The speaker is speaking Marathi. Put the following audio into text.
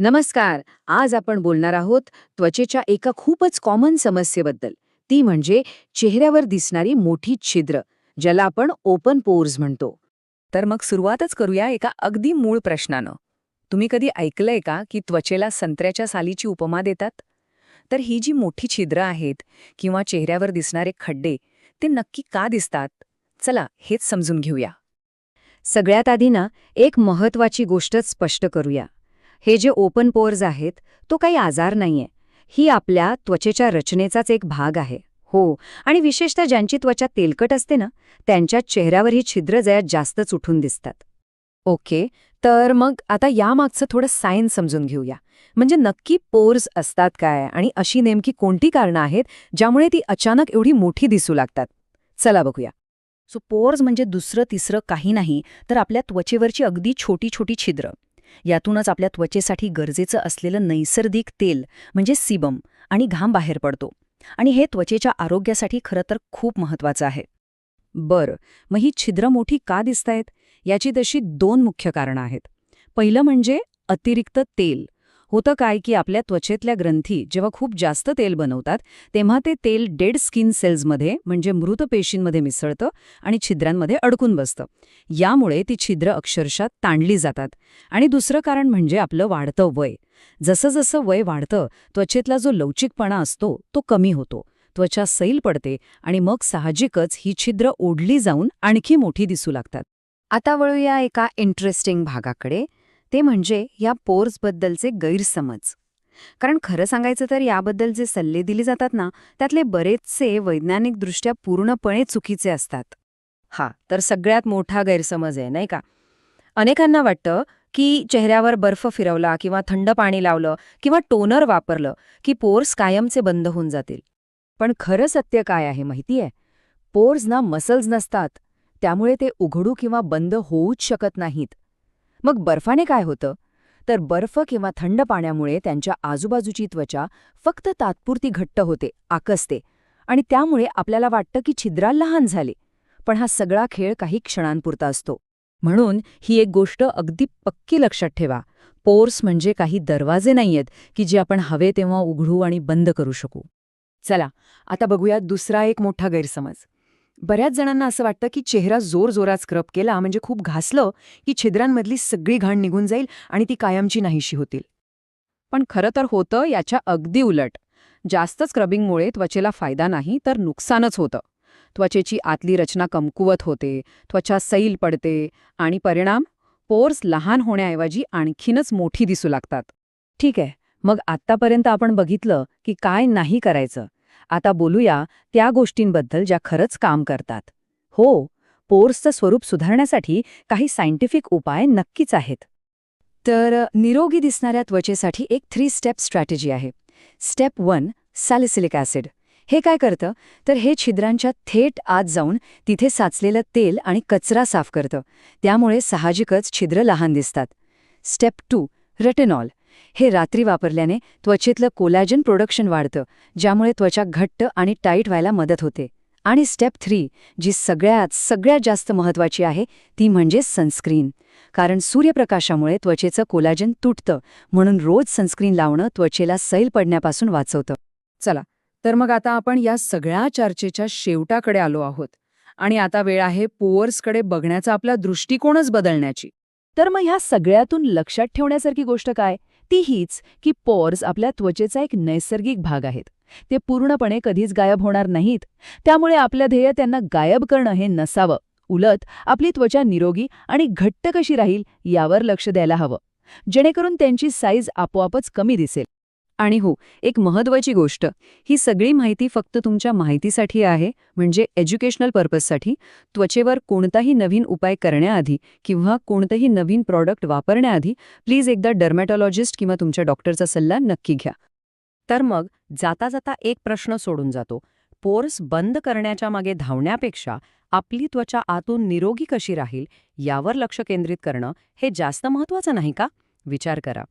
नमस्कार. आज आपण बोलणार आहोत त्वचेच्या एका खूपच कॉमन समस्येबद्दल. ती म्हणजे चेहऱ्यावर दिसणारी मोठी छिद्र ज्याला आपण ओपन पोर्स म्हणतो. तर मग सुरुवातच करूया एका अगदी मूळ प्रश्नानं. तुम्ही कधी ऐकलंय का की त्वचेला संत्र्याच्या सालीची उपमा देतात? तर ही जी मोठी छिद्र आहेत किंवा चेहऱ्यावर दिसणारे खड्डे ते नक्की का दिसतात? चला हेच समजून घेऊया. सगळ्यात आधी ना एक महत्वाची गोष्टच स्पष्ट करूया. हे जे ओपन पोर्स आहेत तो काही आजार नाहीये. ही आपल्या त्वचेच्या रचनेचाच एक भाग आहे. हो आणि विशेषतः ज्यांची त्वचा तेलकट असते ना त्यांच्या चेहऱ्यावर ही छिद्र जयात जास्तच उठून दिसतात. ओके तर मग आता यामागचं थोडं सायन्स समजून घेऊया. म्हणजे नक्की पोर्स असतात काय आणि अशी नेमकी कोणती कारणं आहेत ज्यामुळे ती अचानक एवढी मोठी दिसू लागतात? चला बघूया. सो पोर्स म्हणजे दुसरं तिसरं काही नाही तर आपल्या त्वचेवरची अगदी छोटी छोटी छिद्र. यातूनच आपल्या त्वचेसाठी गरजेचं असलेलं नैसर्गिक तेल म्हणजे सिबम आणि घाम बाहेर पडतो. आणि हे त्वचेच्या आरोग्यासाठी खरं तर खूप महत्वाचं आहे. बरं मग ही छिद्र मोठी का दिसतायत? याची तशी दोन मुख्य कारणं आहेत. पहिलं म्हणजे अतिरिक्त तेल होतं काय की आपल्या त्वचेतल्या ग्रंथी जेव्हा खूप जास्त तेल बनवतात तेव्हा ते तेल डेड स्किन सेल्समध्ये म्हणजे मृत पेशींमध्ये मिसळतं आणि छिद्रांमध्ये अडकून बसतं. यामुळे ती छिद्र अक्षरशः ताणली जातात. आणि दुसरं कारण म्हणजे आपलं वाढतं वय. जसं जसं वय वाढतं त्वचेतला जो लवचिकपणा असतो तो कमी होतो. त्वचा सैल पडते आणि मग साहजिकच ही छिद्र ओढली जाऊन आणखी मोठी दिसू लागतात. आता वळूया एका इंटरेस्टिंग भागाकडे. ते म्हणजे या पोर्सबद्दलचे गैरसमज. कारण खरं सांगायचं तर याबद्दल जे सल्ले दिले जातात ना त्यातले बरेचसे वैज्ञानिकदृष्ट्या पूर्णपणे चुकीचे असतात. हा तर सगळ्यात मोठा गैरसमज आहे नाही का? अनेकांना वाटतं की चेहऱ्यावर बर्फ फिरवला किंवा थंड पाणी लावलं किंवा टोनर वापरलं की पोर्स कायमचे बंद होऊन जातील. पण खरं सत्य काय आहे माहितीये? पोर्स ना मसल्स नसतात. त्यामुळे ते उघडू किंवा बंद होऊच शकत नाहीत. मग बर्फाने काय होतं? तर बर्फ किंवा थंड पाण्यामुळे त्यांच्या आजूबाजूची त्वचा फक्त तात्पुरती घट्ट होते आकसते आणि त्यामुळे आपल्याला वाटतं की छिद्रा लहान झाले. पण हा सगळा खेळ काही क्षणांपुरता असतो. म्हणून ही एक गोष्ट अगदी पक्की लक्षात ठेवा. पोर्स म्हणजे काही दरवाजे नाहीयेत की जे आपण हवे तेव्हा उघडू आणि बंद करू शकू. चला आता बघूया दुसरा एक मोठा गैरसमज. बऱ्याच जणांना असं वाटतं की चेहरा जोर जोरात स्क्रब केला म्हणजे खूप घासलं की छिद्रांमधली सगळी घाण निघून जाईल आणि ती कायमची नाहीशी होतील. पण खरं तर होतं याच्या अगदी उलट. जास्त स्क्रबिंगमुळे त्वचेला फायदा नाही तर नुकसानच होतं. त्वचेची आतली रचना कमकुवत होते त्वचा सैल पडते आणि परिणाम? पोर्स लहान होण्याऐवजी आणखीनच मोठी दिसू लागतात. ठीक आहे मग आत्तापर्यंत आपण बघितलं की काय नाही करायचं. आता बोलूया त्या गोष्टींबद्दल ज्या खरंच काम करतात. हो पोर्सचं स्वरूप सुधारण्यासाठी काही सायंटिफिक उपाय नक्कीच आहेत. तर निरोगी दिसणाऱ्या त्वचेसाठी एक थ्री स्टेप स्ट्रॅटेजी आहे. Step one salicylic acid. हे काय करतं? तर हे छिद्रांच्या थेट आत जाऊन तिथे साचलेलं तेल आणि कचरा साफ करतं. त्यामुळे साहजिकच छिद्र लहान दिसतात. Step two retinol. हे रात्री वापरल्याने त्वचेतलं कोलॅजन प्रोडक्शन वाढतं ज्यामुळे त्वचा घट्ट आणि टाईट व्हायला मदत होते. आणि स्टेप थ्री जी सगळ्यात सगळ्यात जास्त महत्वाची आहे ती म्हणजे सनस्क्रीन. कारण सूर्यप्रकाशामुळे त्वचेचं कोलॅजन तुटतं म्हणून रोज सनस्क्रीन लावणं त्वचेला सैल पडण्यापासून वाचवतं. चला तर मग आता आपण या सगळ्या चर्चेच्या शेवटाकडे आलो आहोत. आणि आता वेळ आहे पोअर्सकडे बघण्याचा आपला दृष्टिकोनच बदलण्याची. तर मग ह्या सगळ्यातून लक्षात ठेवण्यासारखी गोष्ट काय? ती हीच की पोर्स आपल्या त्वचेचा एक नैसर्गिक भाग आहेत. ते पूर्णपणे कधीच गायब होणार नाहीत. त्यामुळे आपलं ध्येय त्यांना गायब करणं हे नसावं. उलट आपली त्वचा निरोगी आणि घट्ट कशी राहील यावर लक्ष द्यायला हवं. जेणेकरून त्यांची साईज आपोआपच कमी दिसेल. आणि हो एक महत्वाची गोष्ट ही सगळी माहिती फक्त तुमच्या माहितीसाठी आहे म्हणजे एज्युकेशनल पर्पजसाठी त्वचेवर कोणताही नवीन उपाय करण्याआधी किंवा कोणतंही नवीन प्रॉडक्ट वापरण्याआधी प्लीज एकदा डर्मॅटॉलॉजिस्ट किंवा तुमच्या डॉक्टरचा सल्ला नक्की घ्या. तर मग जाता जाता एक प्रश्न सोडून जातो. पोर्स बंद करण्याच्या मागे धावण्यापेक्षा आपली त्वचा आतून निरोगी कशी राहील यावर लक्ष केंद्रित करणं हे जास्त महत्वाचं नाही का? विचार करा.